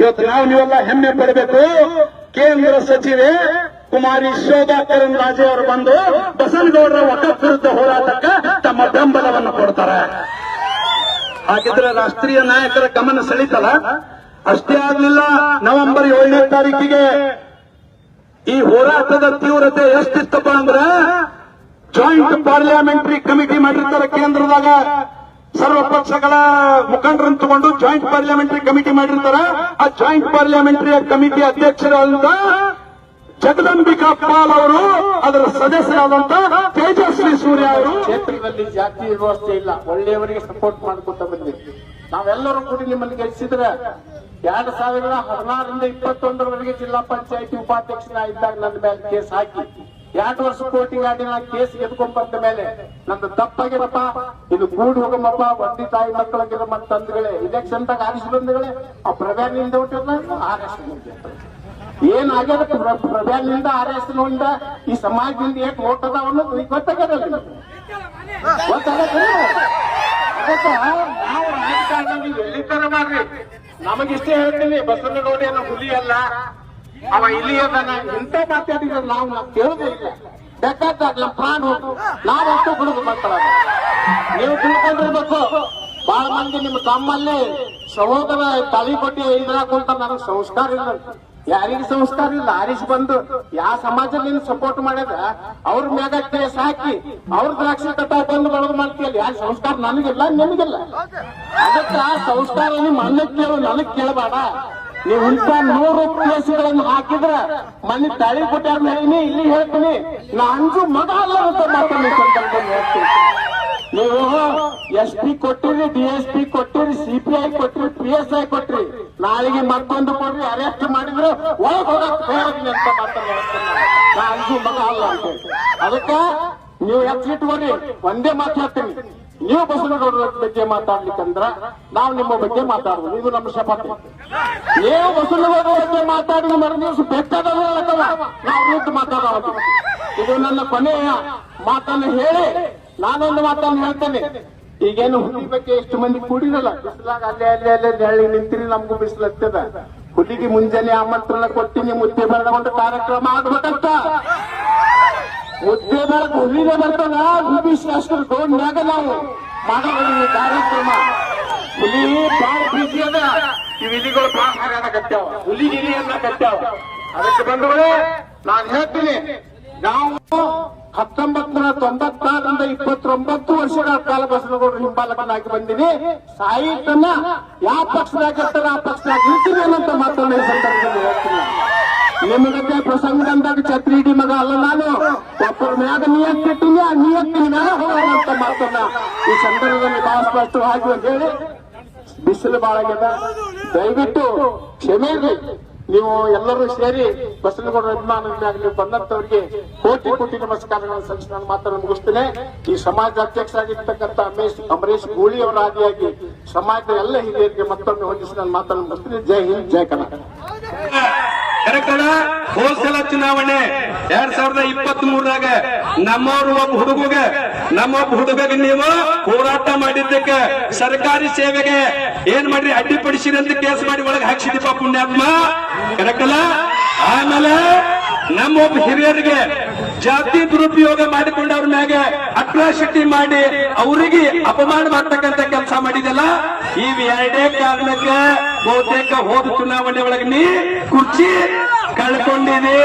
ಇವತ್ತು ನಾವು ನೀವೆಲ್ಲ ಹೆಮ್ಮೆ ಪಡಬೇಕು. ಕೇಂದ್ರ ಸಚಿವೆ ಕುಮಾರಿ ಶೋಭಾ ಕರಂದ್ಲಾಜೆ ಅವರು ಬಂದು ಬಸನಗೌಡರ ವಕಫ್ ವಿರುದ್ಧ ಹೋರಾಟಕ್ಕೆ ತಮ್ಮ ಬೆಂಬಲವನ್ನು ಕೊಡ್ತಾರೆ. ಹಾಗಿದ್ರೆ ರಾಷ್ಟ್ರೀಯ ನಾಯಕರ ಗಮನ ಸೆಳೀತಲ್ಲ? ಅಷ್ಟೇ ಆಗ್ಲಿಲ್ಲ, ನವೆಂಬರ್ ಏಳನೇ ತಾರೀಕಿಗೆ ಈ ಹೋರಾಟದ ತೀವ್ರತೆ ಎಷ್ಟಿತ್ತಪ್ಪ ಅಂದ್ರ ಜಾಯಿಂಟ್ ಪಾರ್ಲಿಯಾಮೆಂಟರಿ ಕಮಿಟಿ ಮಾಡಿರ್ತಾರೆ ಕೇಂದ್ರದಾಗ. ಸರ್ವ ಪಕ್ಷಗಳ ಮುಖಂಡರನ್ನು ತಗೊಂಡು ಜಾಯಿಂಟ್ ಪಾರ್ಲಿಯಾಮೆಂಟರಿ ಕಮಿಟಿ ಮಾಡಿರ್ತಾರ. ಆ ಜಾಯಿಂಟ್ ಪಾರ್ಲಿಯಾಮೆಂಟರಿ ಕಮಿಟಿ ಅಧ್ಯಕ್ಷರಾದಂತ ಜಗದಂಬಿಕಾ ಪಾಲ್ ಅವರು ಅದರ ಸದಸ್ಯರಾದಂತ ತೇಜಸ್ವಿ ಸೂರ್ಯ ಅವರು. ಕ್ಷೇತ್ರದಲ್ಲಿ ಜಾತಿ ವ್ಯವಸ್ಥೆ ಇಲ್ಲ. ಒಳ್ಳೆಯವರಿಗೆ ಸಪೋರ್ಟ್ ಮಾಡ್ಕೊತ ಬಂದಿದ್ವಿ ನಾವೆಲ್ಲರೂ ಕೂಡಿ ನಿಮ್ಮಲ್ಲಿ ಗೆಲ್ಲಿಸಿದ್ರೆ ಎರಡ್ ಸಾವಿರದ ಹದಿನಾರರಿಂದ ಇಪ್ಪತ್ತೊಂದರವರೆಗೆ ಜಿಲ್ಲಾ ಪಂಚಾಯತಿ ಉಪಾಧ್ಯಕ್ಷನ ಇದ್ದಾಗ ನನ್ನ ಮೇಲೆ ಕೇಸ್ ಹಾಕಿ, ಎರಡು ವರ್ಷ ಕೋಟಿ ಗಾಡಿನ ಕೇಸ್ ಎದ್ಕೊಂಡ್ ಬಂದ ಮೇಲೆ ನಂದು ತಪ್ಪಾಗಿರಪ್ಪ ಇದು ಕೂಡಿ ಹೋಗಮ್ಮಪ್ಪ, ಒಂದಿ ತಾಯಿ ಮಕ್ಕಳಿಗೆ ಮತ್ತ ತಂದ್ಗಳೇ ಇಲೆಕ್ಷನ್ ದಾಗ ಆರಿಸಿ ಬಂದಗಳೇ, ಆ ಪ್ರಧಾನಿಯಿಂದ ಹುಟ್ಟಿದ ಆರ್ಎಸ್ ಏನ್ ಪ್ರಜಾನಿಂದ ಆರ್ ಆರ್ಎಸ್ನಿಂದ ಈ ಸಮಾಜದಿಂದ ಏಟ್ ಓಟ್ ಅದಾವ ಅನ್ನೋದು ಈಗ ಗೊತ್ತಾಗ್ಯದಲ್ಲ ಗೊತ್ತಾಗತ್ತೆ ನಾವು ರಾಜಕಾರಣ ನೀವು ಎಲ್ಲಿತರ ಮಾಡ್ರಿ? ನಮಗಿಷ್ಟೇ ಹೇಳ್ತೀನಿ ಬಸವನಗೌಡ ಏನೋ ಹುಲಿ ಅಲ್ಲ. ಅವ ಇಲ್ಲಿ ಅದನ್ನ ಇಂಥ ಮಾತಾಡಿದ್ರೆ ನಾವು ನಾವು ಕೇಳೋದೇ ಇಲ್ಲ. ಬೇಕಾದಾಗ ನಮ್ಮ ಪ್ರಾಣ ಹೋಗು. ನಾವಷ್ಟು ಗುಡುಗು ಮಕ್ಕಳ ನೀವು ತಿಳ್ಕೊಂಡಿರ್ಬೇಕು. ಬಹಳ ಮಂದಿ ನಿಮ್ಮ ತಮ್ಮಲ್ಲಿ ಸಹೋದರ ತಳಿ ಕೊಟ್ಟಿ ಇದ್ರಾಗ ಅಂತ ಸಂಸ್ಕಾರ ಇಲ್ಲ ಯಾರಿಗೆ ಸಂಸ್ಕಾರ ಇಲ್ಲ ಆರಿಸಿ ಬಂದು ಯಾವ ಸಮಾಜದಲ್ಲಿ ಸಪೋರ್ಟ್ ಮಾಡ್ಯದ, ಅವ್ರ ಮ್ಯಾಗ ಕೇಸ್ ಹಾಕಿ, ಅವ್ರ ದ್ರಾಕ್ಷಿ ಕಟ್ಟ ಬಂದು ಬಳದು ಮಾಡ್ತೀಯಲ್ಲ ಯಾರು ಸಂಸ್ಕಾರ ನನಗಿಲ್ಲ ನಿಮಗಿಲ್ಲ ಅದಕ್ಕೆ ಆ ಸಂಸ್ಕಾರ ನಿಮ್ಮ ಅಣ್ಣಕ್ ಕೇಳು, ನನಗ್ ಕೇಳಬೇಡ. ನೀವು ಇಂಥ ನೂರು ಕೇಸುಗಳನ್ನು ಹಾಕಿದ್ರ ಮನೆ ತಳಿ ಕೊಟ್ಟಾರ ಇಲ್ಲಿ ಹೇಳ್ತೀನಿ. ನಾ ಅಂಜು ಮಗ ಅಲ್ಲ ಅಂತ ಹೇಳ್ತೀನಿ. ನೀವು ಎಸ್ ಪಿ ಕೊಟ್ಟಿರಿ, ಡಿ ಎಸ್ ಪಿ ಕೊಟ್ಟಿರಿ ಸಿಪಿಐ ಕೊಟ್ಟಿರಿ, ಪಿ ಎಸ್ ಐ ಕೊಟ್ಟಿರಿ. ನಾಳೆಗೆ ಮತ್ತೊಂದು ಕೊಡ್ರಿ ಅರೆಸ್ಟ್ ಮಾಡಿದ್ರು ಒಳಗ್ ಹೇಳಿ ಅಂತ ಮಾತಾಡಿ ಮಗ ಅಲ್ಲ ಅಂತ ನೀವು ಅದಕ್ಕ ನೀವು ಎಚ್ಚಿಟ್ಕೊರಿ ಒಂದೇ ಮಾತು ಹೇಳ್ತೀನಿ. ನೀವು ಬಸವನಗೌಡರ ಬಗ್ಗೆ ಮಾತಾಡ್ಲಿಕ್ಕಂದ್ರ ನಾವು ನಿಮ್ಮ ಬಗ್ಗೆ ಮಾತಾಡುದು. ಇದು ನಮ್ಮ ಶಪಥ. ನೀವು ಬಸವನಗೌಡರ ಬಗ್ಗೆ ಮಾತಾಡಿದ ಮರು ದಿವಸ ಬೆಟ್ಟದಲ್ಲ ನಾವು ಮಾತಾಡೋದು. ಇದು ನನ್ನ ಕೊನೆಯ ಮಾತನ್ನು ಹೇಳಿ ನಾನೊಂದು ಮಾತನ್ನು ಹೇಳ್ತೇನೆ. ಈಗೇನು ಹುಲಿ ಬಗ್ಗೆ ಎಷ್ಟು ಮಂದಿ ಕೂಡಿರಲ್ಲ? ಬಿಸಿಲಾಗ ಅಲ್ಲೇ ಅಲ್ಲೇ ಅಲ್ಲೇ ನೆರಳಿ ನಿಂತಿರಿ, ನಮಗೂ ಬಿಸಿಲು ಹತ್ತದ ಹುಲಿಗೆ ಮುಂಜಾನೆ ಆಮಂತ್ರಣ ಕೊಟ್ಟಿನಿ ಮುದ್ದೆ ಬೆಳೆದುಕೊಂಡು ಕಾರ್ಯಕ್ರಮ ಆಗ್ಬೇಕಂತ ಮುದ್ದೆ ಬರಕ್ ಹುಲಿನೇ ಬರ್ತದ ಹುಲಿ ಶಾಸ್ತ್ರ ಮ್ಯಾಗ ನಾವು ಮಾಡೋದು ಕಾರ್ಯಕ್ರಮ. ಹುಲಿ ಬಾಳ ಪ್ರೀತಿ ಅದ. ಈ ವಿಧಿಗಳು ಬಾಳ ಕಟ್ಟ್ಯಾವ. ಹುಲಿ ಗಿರಿ ಅನ್ನ ಕಟ್ಟ್ಯಾವ. ಅದಕ್ಕೆ ಬಂಧುಗಳೇ, ನಾನು ಹೇಳ್ತೀನಿ. ನಾವು ಹತ್ತೊಂಬತ್ ನೂರ ತೊಂಬತ್ತಾರರಿಂದ ಇಪ್ಪತ್ತೊಂಬತ್ತು ವರ್ಷಗಳ ಕಾಲ ಬಸವನಗೌಡರು ಹಿಂಬಾಲಕನಾಗಿ ಬಂದಿನಿ ಸಾಹಿತ್ಯನ ಯಾವ ಪಕ್ಷದಾಗ ಇರ್ತಾರೆ ಆ ಪಕ್ಷದಾಗ ಇರ್ತೀನಿ ಅನ್ನೋಂತ ಮಾತನ್ನ ಈ ಸಂದರ್ಭದಲ್ಲಿ ಹೇಳ್ತೀನಿ. ಪ್ರಸಂಗ ಅಂದಾಗ ಛತ್ರಿ ಇಡೀ ಮಗ ಅಲ್ಲ ನಾನು. ಒಬ್ಬರ ಮ್ಯಾಗ ನಿಯತ್ತಿಟ್ಟಿನಿ ಆ ನಿಯತ್ತಿನ ಮ್ಯಾಗ ಹೋಗೋಣ ಅಂತ ಮಾತನ್ನ ಈ ಸಂದರ್ಭದಲ್ಲಿ ಬಹಳ ಸ್ಪಷ್ಟವಾಗಿ ಅಂತ ಹೇಳಿ. ಬಿಸಿಲು ಬಾಳಾಗ್ಯದ ದಯವಿಟ್ಟು ಕ್ಷಮೆ ನೀವು ಎಲ್ಲರೂ ಸೇರಿ ಬಸನಗೌಡ ಅಭಿಮಾನಿ ಮ್ಯಾಗ ನೀವು ಬಂದಂತವರಿಗೆ ಕೋಟಿ ಕೋಟಿ ನಮಸ್ಕಾರಗಳನ್ನು ಸಲ್ಲಿಸಿ ನಾನು ಮಾತನ್ನು ಮುಗಿಸ್ತೇನೆ. ಈ ಸಮಾಜ ಅಧ್ಯಕ್ಷರಾಗಿರ್ತಕ್ಕಂಥ ಅಮೇಶ್, ಅಮರೇಶ್ ಗೂಳಿ ಅವರ ಆದಿಯಾಗಿ ಸಮಾಜದ ಎಲ್ಲ ಹಿರಿಯರಿಗೆ ಮತ್ತೊಮ್ಮೆ ಹೊಂದಿಸಿ ನಾನು ಮಾತನ್ನು ಮುಗಿಸ್ತೇನೆ. ಜೈ ಹಿಂದ್, ಜೈ ಕರ್ನಾಟಕ. ಕರೆಕ್ಟ್ ಹೋಲ್ಸಲ ಚುನಾವಣೆ ಎರಡ್ ಸಾವಿರದ ಇಪ್ಪತ್ತ್ ಮೂರದಾಗ ನಮ್ಮವ್ರ ಒಬ್ಬ ಹುಡುಗಗ, ನಮ್ಮೊಬ್ಬ ಹುಡುಗಗೆ ನೀವು ಹೋರಾಟ ಮಾಡಿದ್ದಕ್ಕೆ ಸರ್ಕಾರಿ ಸೇವೆಗೆ ಏನ್ ಮಾಡ್ರಿ? ಅಂತ ಕೇಸ್ ಮಾಡಿ ಒಳಗೆ ಹಾಕ್ಸಿದೀಪ ಪುಣ್ಯಾತ್ಮ. ಕರೆಕ್ಟಲ್ಲ ಆಮೇಲೆ ನಮ್ಮೊಬ್ಬ ಹಿರಿಯರಿಗೆ ಜಾತಿ ದುರುಪಯೋಗ ಮಾಡಿಕೊಂಡು ಅವ್ರ ಮ್ಯಾಗೆ ಅಟ್ರಾಸಿಟಿ ಮಾಡಿ ಅವರಿಗೆ ಅಪಮಾನ ಮಾಡ್ತಕ್ಕಂತ ಕೆಲಸ ಮಾಡಿದಲ್ಲ, ಈ ಎರಡೇ ಕಾರಣಕ್ಕೆ ಬಹುತೇಕ ಹೋದ ಚುನಾವಣೆ ಒಳಗೆ ನೀ ಕುರ್ಚಿ ಕಳ್ಕೊಂಡಿದೆ.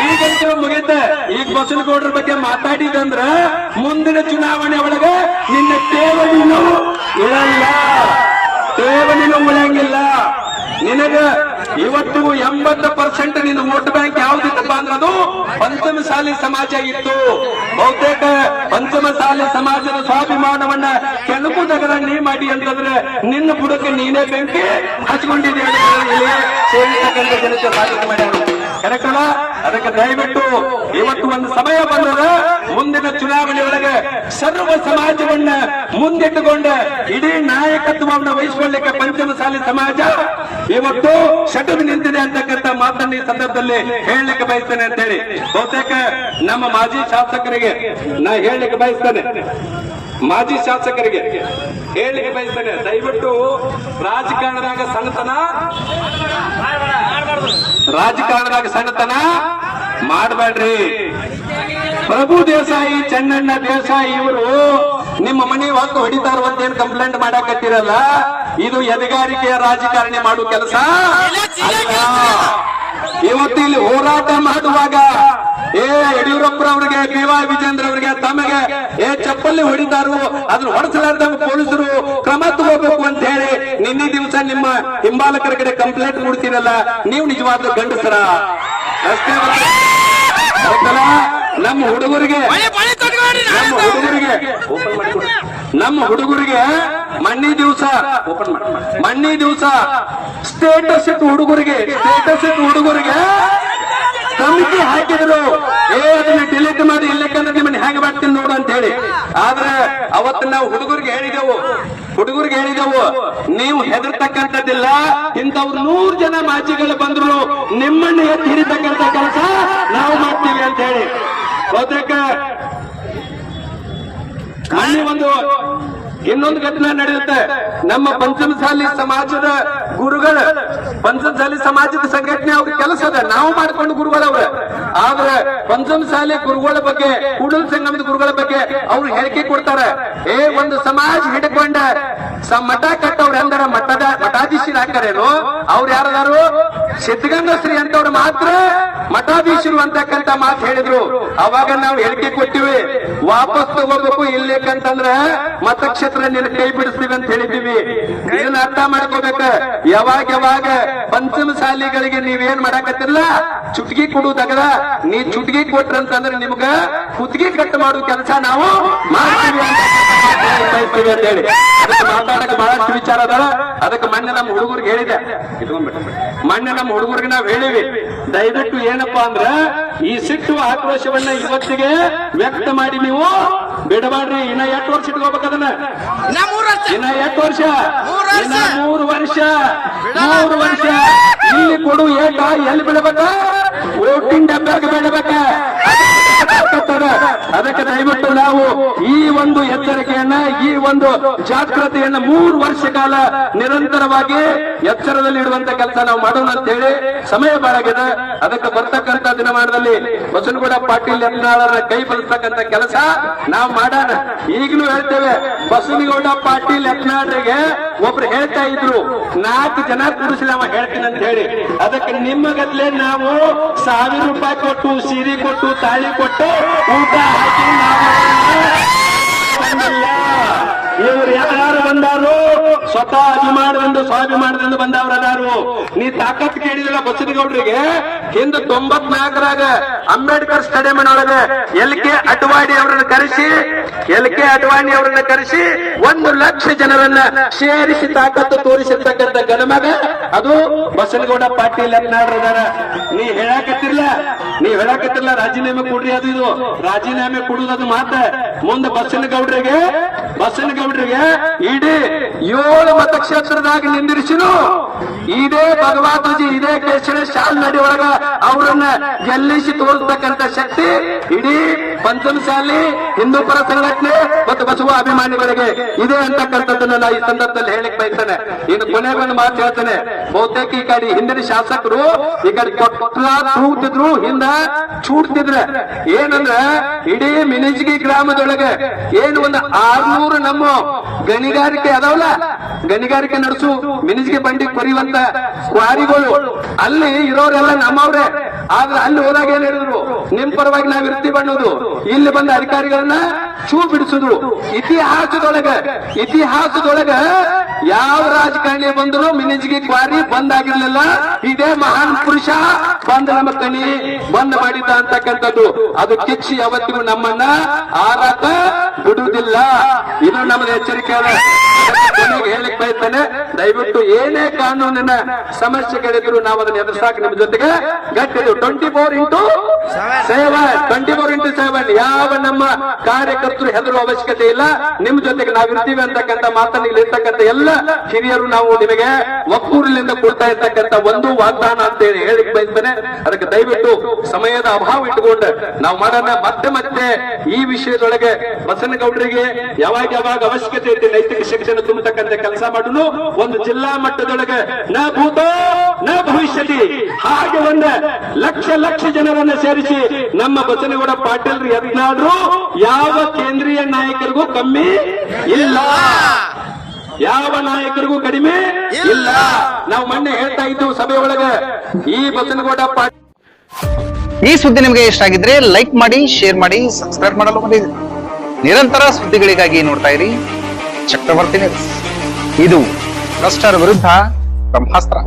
ಈಗಂತೂ ಮುಗಿತ. ಈಗ ಬಸನಗೌಡರ ಬಗ್ಗೆ ಮಾತಾಡಿದಂದ್ರ ಮುಂದಿನ ಚುನಾವಣೆ ಒಳಗೆ ನಿನ್ನ ಠೇವಣಿನೂ ಇಳಲ್ಲ ಠೇವಣಿನೂ ಉಳಂಗಿಲ್ಲ ನಿನಗ ಇವತ್ತು ಎಂಬತ್ತು ಪರ್ಸೆಂಟ್ ನಿನ್ನ ವೋಟ್ ಬ್ಯಾಂಕ್ ಯಾವ್ದಿತ್ತಪ್ಪ ಅಂದ್ರೆ ಅದು ಪಂಚಮಸಾಲಿ ಸಮಾಜ ಇತ್ತು. ಬಹುತೇಕ ಪಂಚಮಸಾಲಿ ಸಮಾಜದ ಸ್ವಾಭಿಮಾನವನ್ನ ಕೆಲವು ನೀ ಮಾಡಿ ಅಂತಂದ್ರೆ ನಿನ್ನ ಬುಡಕ್ಕೆ ನೀನೇ ಬೆಂಕಿ ಹಚ್ಕೊಂಡಿದ್ದೀನಿ ಜನತೆ ಸಾಧನೆ ಮಾಡ್ಯಾರ ಕರೆಕ್ಟಲ್ಲ ಅದಕ್ಕೆ ದಯವಿಟ್ಟು ಇವತ್ತು ಒಂದು ಸಮಯ ಬಂದದ. ಮುಂದಿನ ಚುನಾವಣೆ ಒಳಗೆ ಸರ್ವ ಸಮಾಜವನ್ನ ಮುಂದಿಟ್ಟುಕೊಂಡ ಇಡೀ ನಾಯಕತ್ವವನ್ನು ವಹಿಸಿಕೊಳ್ಳಿಕ್ಕೆ ಪಂಚಮಸಾಲಿ ಸಮಾಜ ಇವತ್ತು ಶಟು ನಿಂತಿದೆ ಅಂತಕ್ಕಂಥ ಮಾತನ್ನ ಈ ಸಂದರ್ಭದಲ್ಲಿ ಹೇಳಲಿಕ್ಕೆ ಬಯಸ್ತೇನೆ ಅಂತ ಹೇಳಿ. ಬಹುತೇಕ ನಮ್ಮ ಮಾಜಿ ಶಾಸಕರಿಗೆ ನಾ ಹೇಳಲಿಕ್ಕೆ ಬಯಸ್ತೇನೆ. ಮಾಜಿ ಶಾಸಕರಿಗೆ ಹೇಳಿಕೆ ಬಯಸ್ತೇನೆ. ದಯವಿಟ್ಟು ರಾಜಕಾರಣದಾಗ ಸಣ್ಣತನ ರಾಜಕಾರಣದಾಗ ಸಣ್ಣತನ ಮಾಡಬೇಡ್ರಿ. ಪ್ರಭು ದೇಸಾಯಿ, ಚೆನ್ನಣ್ಣ ದೇಸಾಯಿ ಇವರು ನಿಮ್ಮ ಮನೆ ಹೊತ್ತು ಹೊಡಿತಾರ ಅಂತ ಏನ್ ಕಂಪ್ಲೇಂಟ್ ಮಾಡಾಕತ್ತಿರಲ್ಲ? ಇದು ಎದೆಗಾರಿಕೆಯ ರಾಜಕಾರಣಿ ಮಾಡುವ ಕೆಲಸ ಇವತ್ತು ಇಲ್ಲಿ ಹೋರಾಟ ಮಾಡುವಾಗ ಏ ಯಡಿಯೂರಪ್ಪರವರಿಗೆ ಬಿ ವೈ ವಿಜೇಂದ್ರ ಅವರಿಗೆ ತಮಗೆ ಏ ಚಪ್ಪಲ್ಲಿ ಹೊಡಿತಾರು ಅದನ್ನ ಹೊಡೆಸಲಾರ್ದ ಪೊಲೀಸರು ಕ್ರಮ ತಗೋಬೇಕು ಅಂತ ಹೇಳಿ ನಿನ್ನೆ ದಿವಸ ನಿಮ್ಮ ಹಿಂಬಾಲಕರ ಕಡೆ ಕಂಪ್ಲೇಂಟ್ ಕೊಡ್ತೀರಲ್ಲ ನೀವು ನಿಜವಾದ ಗಂಡಸರ ಅಷ್ಟೇ? ನಮ್ಮ ಹುಡುಗರಿಗೆ ನಮ್ಮ ಹುಡುಗರಿಗೆ ಓಪನ್ ಮಾಡಿಕೊಡು. ನಮ್ಮ ಹುಡುಗರಿಗೆ ಮಣ್ಣಿ ದಿವಸ ಓಪನ್ ಮಾಡಿ ಮಣ್ಣಿ ದಿವಸ ಸ್ಟೇಟಸ್ ಇಟ್ಟು ಹುಡುಗರಿಗೆ ಸ್ಟೇಟಸ್ ಇಟ್ಟು ಹುಡುಗರಿಗೆ ಕಮಿಟಿ ಹಾಕಿದ್ರು. ಏ, ಅದನ್ನ ಡಿಲೀಟ್ ಮಾಡಿ ಇಲ್ಲಕ್ಕಂದ್ರೆ ನಿಮ್ಮನ್ನ ಹೆಂಗ್ ಮಾಡ್ತೀನಿ ನೋಡು ಅಂತ ಹೇಳಿ ಆದ್ರೆ ಅವತ್ತು ನಾವು ಹುಡುಗರಿಗೆ ಹೇಳಿದೆವು. ಹುಡುಗರಿಗೆ ಹೇಳಿದೆವು, ನೀವು ಹೆದರ್ತಕ್ಕಂಥದ್ದಿಲ್ಲ. ಇಂಥವ್ರು ನೂರು ಜನ ಮಾಜಿಗಳು ಬಂದ್ರು. ನಿಮ್ಮನ್ನ ಎತ್ತಿ ಹಿಡಿತಕ್ಕಂಥ ಕೆಲಸ ನಾವು ಮಾಡ್ತೀವಿ ಅಂತ ಹೇಳಿ ಬಹುತೇಕ ಒಂದು ಇನ್ನೊಂದು ಘಟನೆ ನಡೆಯುತ್ತೆ. ನಮ್ಮ ಪಂಚಮಸಾಲಿ ಸಮಾಜದ ಗುರುಗಳು, ಪಂಚಮಸಾಲಿ ಸಮಾಜದ ಸಂಘಟನೆ ಅವ್ರ ಕೆಲಸ ಅದ ನಾವು ಮಾಡ್ಕೊಂಡು ಗುರುಗಳವ್ರ ಆದ್ರೆ ಪಂಚಮಸಾಲಿ ಗುರುಗಳ ಬಗ್ಗೆ, ಕೂಡಲ ಸಂಗಮದ ಗುರುಗಳ ಬಗ್ಗೆ ಅವ್ರು ಹೇಳಿಕೆ ಕೊಡ್ತಾರೆ. ಏ, ಒಂದು ಸಮಾಜ ಹಿಡ್ಕೊಂಡ. ಮಠ ಕಟ್ಟವ್ರ ಮಠದ ಮಠಾಧೀಶರು ಹಾಕರೇನು ಅವ್ರು ಯಾರದಾರು? ಸಿದ್ಧಗಂಗಶ್ರೀ ಅಂತವ್ರು ಮಾತ್ರ ಮಠಾಧೀಶರು ಅಂತಕ್ಕಂತ ಮಾತು ಹೇಳಿದ್ರು. ಅವಾಗ ನಾವು ಹೇಳಿಕೆ ಕೊಟ್ಟಿವಿ, ವಾಪಸ್ ತಗೋಬೇಕು ಇಲ್ಲೇಕಂತಂದ್ರ ಮತಕ್ಷೇತ್ರ ನಿನ್ನ ಕೈ ಬಿಡಿಸ್ತೀವಿ ಅಂತ ಹೇಳಿದೀವಿ ಇದನ್ನ ಅರ್ಥ ಮಾಡ್ಕೋಬೇಕ. ಯಾವಾಗ ಯಾವಾಗ ಪಂಚಮ ಶಾಲೆಗಳಿಗೆ ನೀವೇನ್ ಮಾಡಾಕತ್ತಿರಲ್ಲ ಚುಟ್ಗಿ ಕೊಡುವುದಾಗದ ನೀ ಚುಟ್ಗಿ ಕೊಟ್ರಂತಂದ್ರೆ ನಿಮ್ಗ ಕುತ್ತಿಗೆ ಕಟ್ ಮಾಡೋ ಕೆಲಸ ನಾವು ಮಾಡ್ತೀವಿ ಅಂತ ಹೇಳಿ. ಅದಕ್ಕೆ ಮಾತಾಡಕ್ಕೆ ಬಹಳಷ್ಟು ವಿಚಾರ ಅದ ಅದಕ್ಕೆ ಮಣ್ಣೆ ನಮ್ಮ ಹುಡುಗರಿಗೆ ಹೇಳಿದೆ. ಮಣ್ಣೆ ಮೊನ್ನೆ ನಮ್ಮ ಹುಡುಗರಿಗೆ ನಾವು ಹೇಳಿವಿ. ದಯವಿಟ್ಟು ಏನಪ್ಪಾ ಅಂದ್ರ ಈ ಸಿಟ್ಟು ಆಕ್ರೋಶವನ್ನ ಇವತ್ತಿಗೆ ವ್ಯಕ್ತ ಮಾಡಿ ನೀವು ಬಿಡಬಾಡ್ರಿ ಇನ್ನ ಎಷ್ಟು ವರ್ಷ ಇಟ್ಕೋಬೇಕದನ್ನ ಇನ್ನ ಎಷ್ಟು ವರ್ಷ? ಇನ್ನ ಮೂರು ವರ್ಷ. ಮೂರು ವರ್ಷ. ಇಲ್ಲಿ ಕೊಡು ಏಟ ಎಲ್ಲಿ ಬಿಡಬೇಕ? ಓಟಿಂಗ್ ಡಬ್ಬಾಗ ಬಿಡಬೇಕ? ಅದಕ್ಕೆ ದಯವಿಟ್ಟು ನಾವು ಈ ಒಂದು ಎಚ್ಚರಿಕೆಯನ್ನ, ಈ ಒಂದು ಜಾಗೃತಿಯನ್ನ ಮೂರು ವರ್ಷ ಕಾಲ ನಿರಂತರವಾಗಿ ಎಚ್ಚರದಲ್ಲಿ ಇಡುವಂತ ಕೆಲಸ ನಾವು ಮಾಡೋಣ ಅಂತ ಹೇಳಿ ಸಮಯ ಬಾಳಾಗಿದೆ. ಅದಕ್ಕೆ ಬರ್ತಕ್ಕಂತ ದಿನಮಾನದಲ್ಲಿ ಬಸನಗೌಡ ಪಾಟೀಲ್ ಯತ್ನಾಳರ ಕೈ ಬಳಸ್ತಕ್ಕಂತ ಕೆಲಸ ನಾವು ಮಾಡೋಣ. ಈಗಲೂ ಹೇಳ್ತೇವೆ ಬಸನಗೌಡ ಪಾಟೀಲ್ ಯತ್ನಾಳರಿಗೆ ಒಬ್ರು ಹೇಳ್ತಾ ಇದ್ರು, ನಾಲ್ಕು ಜನ ಕೂಡಿಸಲಿ ಅವ ಹೇಳ್ತೀನಿ ಅಂತ ಹೇಳಿ ಅದಕ್ಕೆ ನಿಮ್ಮ ಗದ್ಲೆ ನಾವು ಸಾವಿರ ರೂಪಾಯಿ ಕೊಟ್ಟು, ಸೀರೆ ಕೊಟ್ಟು, ತಾಳಿ ಕೊಟ್ಟು ಊಟ ಹಾಕಿ ಇವ್ರು ಯಾರು ಬಂದಾರು ಸ್ವತಃ ಅಭಿಮಾನದಿಂದ ಸ್ವಾಭಿಮಾನದಿಂದ ಬಂದವರದಾರು. ನೀ ತಾಕತ್ ಕೇಳಿದಿಲ್ಲ ಹಿಂದೆ ಹಿಂದ ತೊಂಬತ್ನಾಲ್ಕರಾಗ ಅಂಬೇಡ್ಕರ್ ಸ್ಟೇಡಿಯಂ ಒಳಗೆ ಎಲ್ ಕೆ ಅಡ್ವಾಣಿ ಅವರನ್ನ ಕರೆಸಿ, ಎಲ್ ಕೆ ಅಡ್ವಾಣಿ ಅವರನ್ನ ಕರೆಸಿ ಒಂದು ಲಕ್ಷ ಜನರನ್ನ ಸೇರಿಸಿ ತಾಕತ್ತು ತೋರಿಸಿರ್ತಕ್ಕಂಥ ಗಣಮಗ ಅದು ಬಸನಗೌಡ ಪಾಟೀಲ್ ಅನ್ನಾಡ್ರದಾರ ನೀ ಹೇಳಾಕತ್ತಿರ್ಲ ನೀ ಹೇಳಾಕತ್ತಿರ್ಲ, ರಾಜೀನಾಮೆ ಕೊಡ್ರಿ ಅದು ಇದು. ರಾಜೀನಾಮೆ ಕೊಡುವುದು ಅದು ಮಾತ ಮುಂದೆ ಬಸನಗೌಡ್ರಿಗೆ ಬಸನಗೌಡ್ರಿಗೆ ಇಡೀ ಏಳು ಮತಕ್ಷೇತ್ರದಾಗ ನಿಂದಿರಿಸಿನು ಇದೇ ಭಗವಾತಜಿ ಇದೇ ಕೇಸರಿ ಶಾಲ್ ನಡಿ ಒಳಗ ಅವರನ್ನ ಗೆಲ್ಲಿಸಿ ತೋರಿಸ್ತಕ್ಕಂಥ ಶಕ್ತಿ ಇಡೀ ಹಿಂದೂ ಪರ ಸಂಘಟನೆ ಮತ್ತು ಬಸವ ಅಭಿಮಾನಿಗಳಿಗೆ ಇದೆ ಅಂತಕ್ಕಂಥದ್ದನ್ನ ನಾ ಈ ಸಂದರ್ಭದಲ್ಲಿ ಹೇಳಿಕ್ ಬಯಸ್ತೇನೆ. ಇನ್ನು ಒಂದು ಮಾತು ಹೇಳ್ತೇನೆ. ಬಹುತೇಕ ಈ ಕಡೆ ಹಿಂದಿನ ಶಾಸಕರು ಈ ಕಡೆ ಕೊಟ್ಲ ತೂಗ್ತಿದ್ರು ಹಿಂದ ಚೂಡ್ತಿದ್ರೆ. ಏನಂದ್ರ, ಇಡೀ ಮಿನಿಜ್ಗಿ ಗ್ರಾಮದೊಳಗೆ ಏನು ಒಂದು ಆರ್ನೂರು ನಮ್ಮ ಗಣಿಗಾರಿಕೆ ಅದಾವಲ್ಲ? ಗಣಿಗಾರಿಕೆ ನಡೆಸು. ಮಿನಿಜಿಗೆ ಬಂಡಿ ಕೊರಿಯುವಂತ ಕ್ವಾರಿಗಳು ಅಲ್ಲಿ ಇರೋರೆಲ್ಲ ನಮ್ಮವ್ರೆ. ಆದ್ರೆ ಅಲ್ಲಿ ಹೋದಾಗ ಏನ್ ಹೇಳಿದ್ರು? ನಿಮ್ ಪರವಾಗಿ ನಾವ್ ಇರ್ತೀವಿ ಅನ್ನೋದು. ಇಲ್ಲಿ ಬಂದ ಅಧಿಕಾರಿಗಳನ್ನ ಚೂ ಬಿಡಿಸುದು. ಇತಿಹಾಸದೊಳಗ ಇತಿಹಾಸದೊಳಗ ಯಾವ ರಾಜಕಾರಣಿ ಬಂದ್ರು ಮಿನಿಜಿಗೆ ಕ್ವಾರಿ ಬಂದ್ ಆಗಿರ್ಲಿಲ್ಲ ಇದೇ ಮಹಾನ್ ಪುರುಷ ಬಂದ ನಮ್ಮ ಕಣಿ ಬಂದ್ ಮಾಡಿದ್ದ ಅಂತಕ್ಕಂಥದ್ದು. ಅದು ಕಿಚ್ಚಿ ಯಾವತ್ತಿಗೂ ನಮ್ಮನ್ನ ಆರಾತ ಬಿಡುವುದಿಲ್ಲ. ಇದು ನಮ್ಮದ ಎಚ್ಚರಿಕೆ ಹೇಳಕ್ ಬಯಸ್ತೇನೆ, ದಯವಿಟ್ಟು ಏನೇ ಕಾನೂನಿನ ಸಮಸ್ಯೆಗಳಿದ್ರು ನಾವು ಅದನ್ನ ಎದುರಿಸಾಕ ನಿಮ್ ಜೊತೆಗೆ ಗಟ್ಟಿದ್ದು twenty four into seven twenty four into seven ಯಾವ ನಮ್ಮ ಕಾರ್ಯಕರ್ತರು ಹೆದರುವ ಅವಶ್ಯಕತೆ ಇಲ್ಲ. ನಿಮ್ ಜೊತೆಗೆ ನಾವಿರ್ತೀವಿ ಅಂತಕ್ಕಂಥ ಮಾತನ್ನ ಇಲ್ಲಿ ಇರ್ತಕ್ಕಂಥ ಎಲ್ಲ ಹಿರಿಯರು ನಾವು ನಿಮಗೆ ಒಕ್ಕೂರಿನಿಂದ ಕೊಡ್ತಾ ಇರ್ತಕ್ಕಂಥ ಒಂದು ವಾಗ್ದಾನ ಅಂತ ಹೇಳಿ ಹೇಳಿಕ್ ಬಯಸ್ತೇನೆ. ಅದಕ್ಕೆ ದಯವಿಟ್ಟು ಸಮಯದ ಅಭಾವ ಇಟ್ಟುಕೊಂಡು ನಾವು ಮಾಡೋಣ ಮತ್ತೆ ಮತ್ತೆ ಈ ವಿಷಯದೊಳಗೆ ಬಸನಗೌಡರಿಗೆ ಯಾವಾಗ ಯಾವಾಗ ಅವಶ್ಯಕತೆ ಐತಿ ನೈತಿಕ ಶಿಕ್ಷಣ ತುಂಬತಕ್ಕಂಥ ಕೆಲಸ ಮಾಡಲು ಒಂದು ಜಿಲ್ಲಾ ಮಟ್ಟದೊಳಗೆ ನ ಭೂತೋ ನ ಭವಿಷ್ಯತಿ. ಹಾಗೆ ಒಂದು ಲಕ್ಷ ಲಕ್ಷ ಜನರನ್ನ ಸೇರಿಸಿ ನಮ್ಮ ಬಸನಗೌಡ ಪಾಟೀಲ್ ಯತ್ನಾಡ್ರು ಯಾವ ಕೇಂದ್ರೀಯ ನಾಯಕರಿಗೂ ಕಮ್ಮಿ ಇಲ್ಲ. ಯಾವ ನಾಯಕರಿಗೂ ಕಡಿಮೆ ಇಲ್ಲ. ನಾವು ಮೊನ್ನೆ ಹೇಳ್ತಾ ಇದ್ದೆವು ಸಭೆ ಒಳಗೆ. ಈ ಬಸನಗೌಡ ಪಾಟೀಲ್ ಈ ಸುದ್ದಿ ನಿಮಗೆ ಇಷ್ಟ ಆಗಿದ್ರೆ ಲೈಕ್ ಮಾಡಿ ಶೇರ್ ಮಾಡಿ ಸಬ್ಸ್ಕ್ರೈಬ್ ಮಾಡಲು ಮಾಡಿ ನಿರಂತರ ಸುದ್ದಿಗಳಿಗಾಗಿ ನೋಡ್ತಾ ಇರಿ. ಚಕ್ರವರ್ತಿ ಇದು ಭ್ರಷ್ಟರ ವಿರುದ್ಧ ಬ್ರಹ್ಮಾಸ್ತ್ರ.